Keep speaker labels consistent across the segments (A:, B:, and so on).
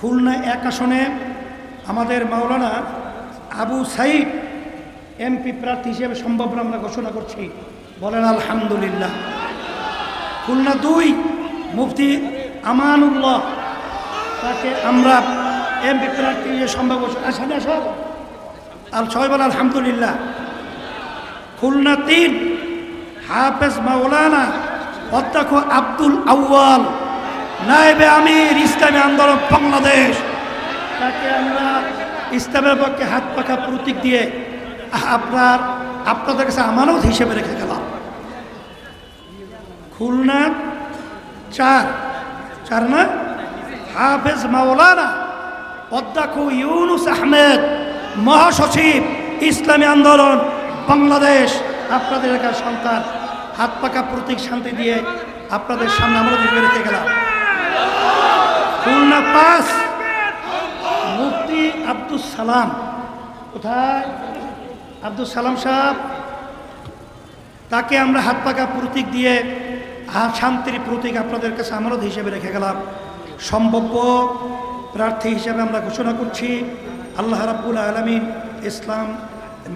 A: খুলনা এক আসনে আমাদের মাওলানা আবু সাইদ এমপি প্রার্থী হিসেবে সম্ভব আমরা ঘোষণা করছি। বলেন, আলহামদুলিল্লাহ। খুলনা দুই, মুফতি আমানুল্লাহ, তাকে আমরা এমপি প্রার্থী হিসেবে সম্ভব ঘোষণা সামনে আসো আল সবাই বলে আলহামদুলিল্লাহ। খুলনা তিন, হাফেজ মাওলানা অধ্যক্ষ আব্দুল আউয়াল। নায়েবে আমির ইসলামী আন্দোলন বাংলাদেশ। তাকে আমরা ইসলামের পক্ষে হাত পাখা প্রতীক দিয়ে আপনার, আপনাদের কাছে আমানত হিসেবে রেখে গেলাম। খুলনা চার চার না? হাফেজ মাওলানা অধ্যক্ষ ইউনুস আহমেদ, মহাসচিব ইসলামী আন্দোলন বাংলাদেশ। আপনাদের এলাকার সন্তান, হাত পাকা প্রতীক শান্তি দিয়ে আপনাদের সামনে আমরা রেখে গেলাম। পাস মুফতি আব্দুল সালাম। কোথায়? আব্দুল সালাম সাহেব, তাকে আমরা হাত পাকা প্রতীক দিয়ে শান্তির প্রতীক আপনাদের কাছে আমানত হিসেবে রেখে গেলাম। সম্ভাব্য প্রার্থী হিসেবে আমরা ঘোষণা করছি, আল্লাহ রাব্বুল আলমিন ইসলাম,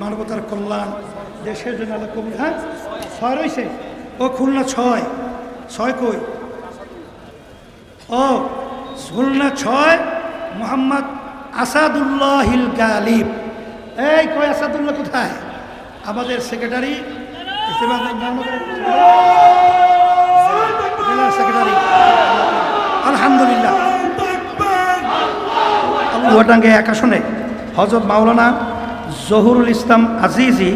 A: মানবতার কল্যাণ, দেশের জন্য আল্লাহ কবুল হ্যাঁ? ছয় রয়েছে। ও খুলনা ছয়। ছয় কই? ও খুলনা ছয়, মোহাম্মদ আসাদুল্লাহিল গালিব। এই কয় আসাদুল্লাহ কোথায়? আমাদের সেক্রেটারি সেক্রেটারি। আলহামদুলিল্লাহ। চুয়াডাঙ্গে এক আসনে হজরত মাওলানা জহুরুল ইসলাম আজিজি,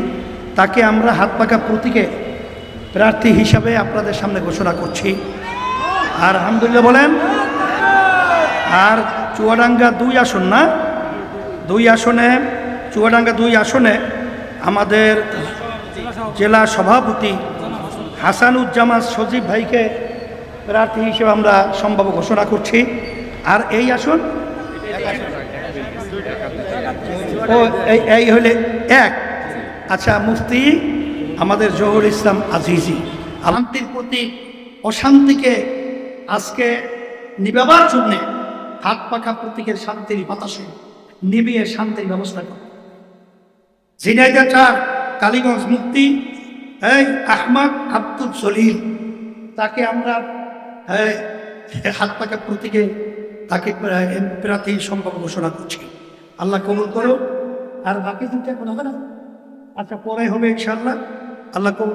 A: তাকে আমরা হাত পাকা প্রতীকে প্রার্থী হিসাবে আপনাদের সামনে ঘোষণা করছি। আর আলহামদুলিল্লাহ বলেন আর চুয়াডাঙ্গা দুই আসন না? দুই আসনে, চুয়াডাঙ্গা দুই আসনে আমাদের জেলা সভাপতি হাসানুজ্জামান সজীব ভাইকে প্রার্থী হিসেবে আমরা সম্ভব ঘোষণা করছি। আর এই আসন? ও, এই এই হলে এক। আচ্ছা মুফতি আমাদের জহুর ইসলাম আজিজি শান্তির প্রতি অশান্তিকে আজকে নিবাবার জন্যে হাত পাখা প্রতীকের শান্তির বাতাসে নিবিয়ে শান্তির ব্যবস্থা কর। ঝিনাইদা চার কালীগঞ্জ মুক্তি এই আহমদ আব্দুল জলিল তাকে আমরা হাত পাকা প্রতীকে তাকে প্রা- প্রার্থী সম্ভব ঘোষণা করছি। আল্লাহ কবুল করো আর বাকি দুটো এখন হবে না। আচ্ছা পরে হবে ইনশাল্লাহ আল্লাহ কবুল